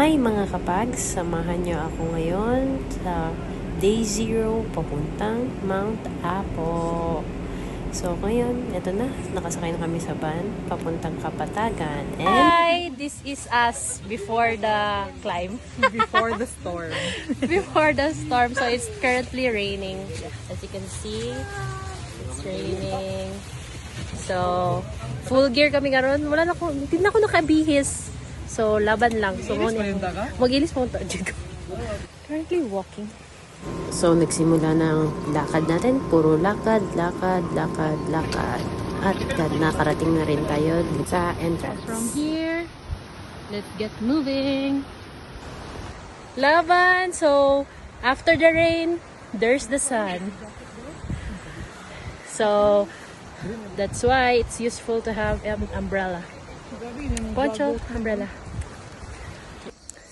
Hi mga kapag, samahan niyo ako ngayon sa Day Zero papuntang Mount Apo. So ngayon, eto na, nakasakay na kami sa van papuntang Kapatagan. And Hi, this is us before the climb, before the storm. before the storm. So it's currently raining. As you can see, it's raining. So, full gear kami karon. Wala na ko, hindi na ako nakabihis. So, laban lang. So, Mag-ilis ngunit-? Mag-ilis ko. Currently walking. so nagsimula na ang lakad natin. Puro lakad, lakad, lakad, lakad. At nakarating na rin tayo sa entrance. From here, let's get moving. Laban! So, after the rain, there's the sun. So, that's why it's useful to have an umbrella. Poncho, umbrella.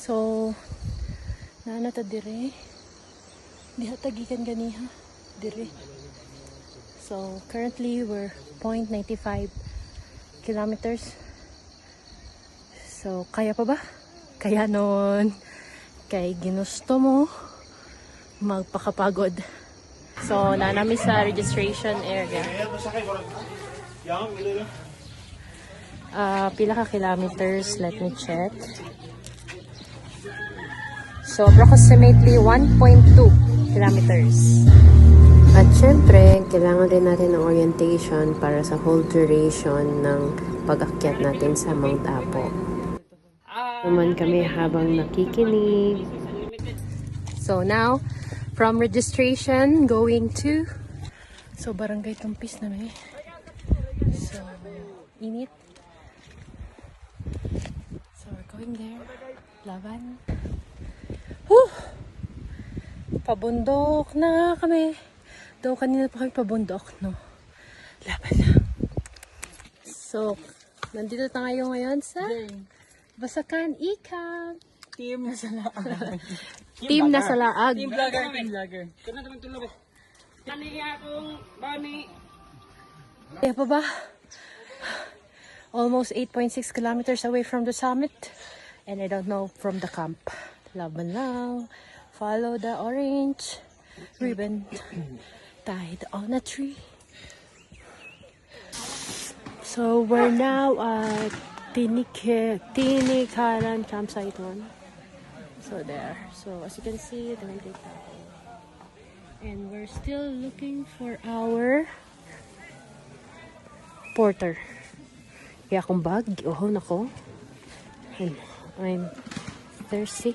So, nana ta dire. Diha tagikan ganiha. Dire. So, currently we're 0.95 kilometers. So, kaya pa ba? Kaya nun, kay ginusto mo magpakapagod. So, nanami sa registration area. Ah, pila ka kilometers? Let me check. So, approximately 1.2 kilometers. At syempre, kailangan din natin ng orientation para sa whole duration ng pag-akyat natin sa Mount Apo. Naman kami habang nakikinig. So now, from registration, going to... So, barangay Tumpis na may. So, init. So, we're going there. Laban. Pabundok na kami. Daw kanina pa kami pabundok, no? Laban na. So, nandito tayo ngayon sa Basakan Ikan. Team na sa laag. Team na sa laag. Team vlogger, team vlogger. Kaya pa ba? Almost 8.6 kilometers away from the summit. And I don't know from the camp. Laban lang. Follow the orange ribbon tied on a tree. So we're now at Tinike, Tinikaran campsite one. So there. So as you can see, the And we're still looking for our porter. Kaya akong bag, giuhon ako. I'm, I'm thirsty.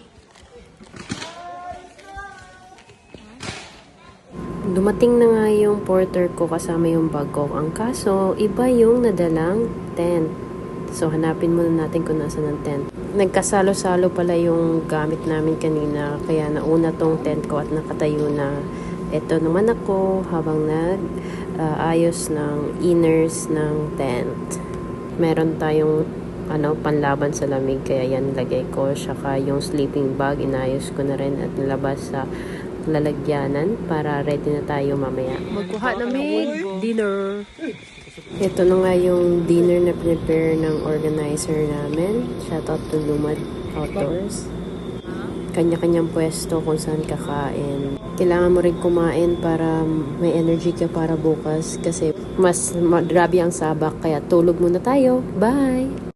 Dumating na nga yung porter ko kasama yung bag ko. Ang kaso, iba yung nadalang tent. So, hanapin muna natin kung nasa ng tent. Nagkasalo-salo pala yung gamit namin kanina. Kaya nauna tong tent ko at nakatayo na. Ito naman ako habang nag ah, ayos ng inners ng tent. Meron tayong ano, panlaban sa lamig kaya yan lagay ko. Saka yung sleeping bag, inayos ko na rin at nilabas sa lalagyanan para ready na tayo mamaya. Magkuha namin dinner. Ito na nga yung dinner na prepare ng organizer namin. Shoutout to Lumad Outdoors. Kanya-kanyang pwesto kung saan kakain. Kailangan mo rin kumain para may energy ka para bukas kasi mas ma- grabe ang sabak kaya tulog muna tayo. Bye!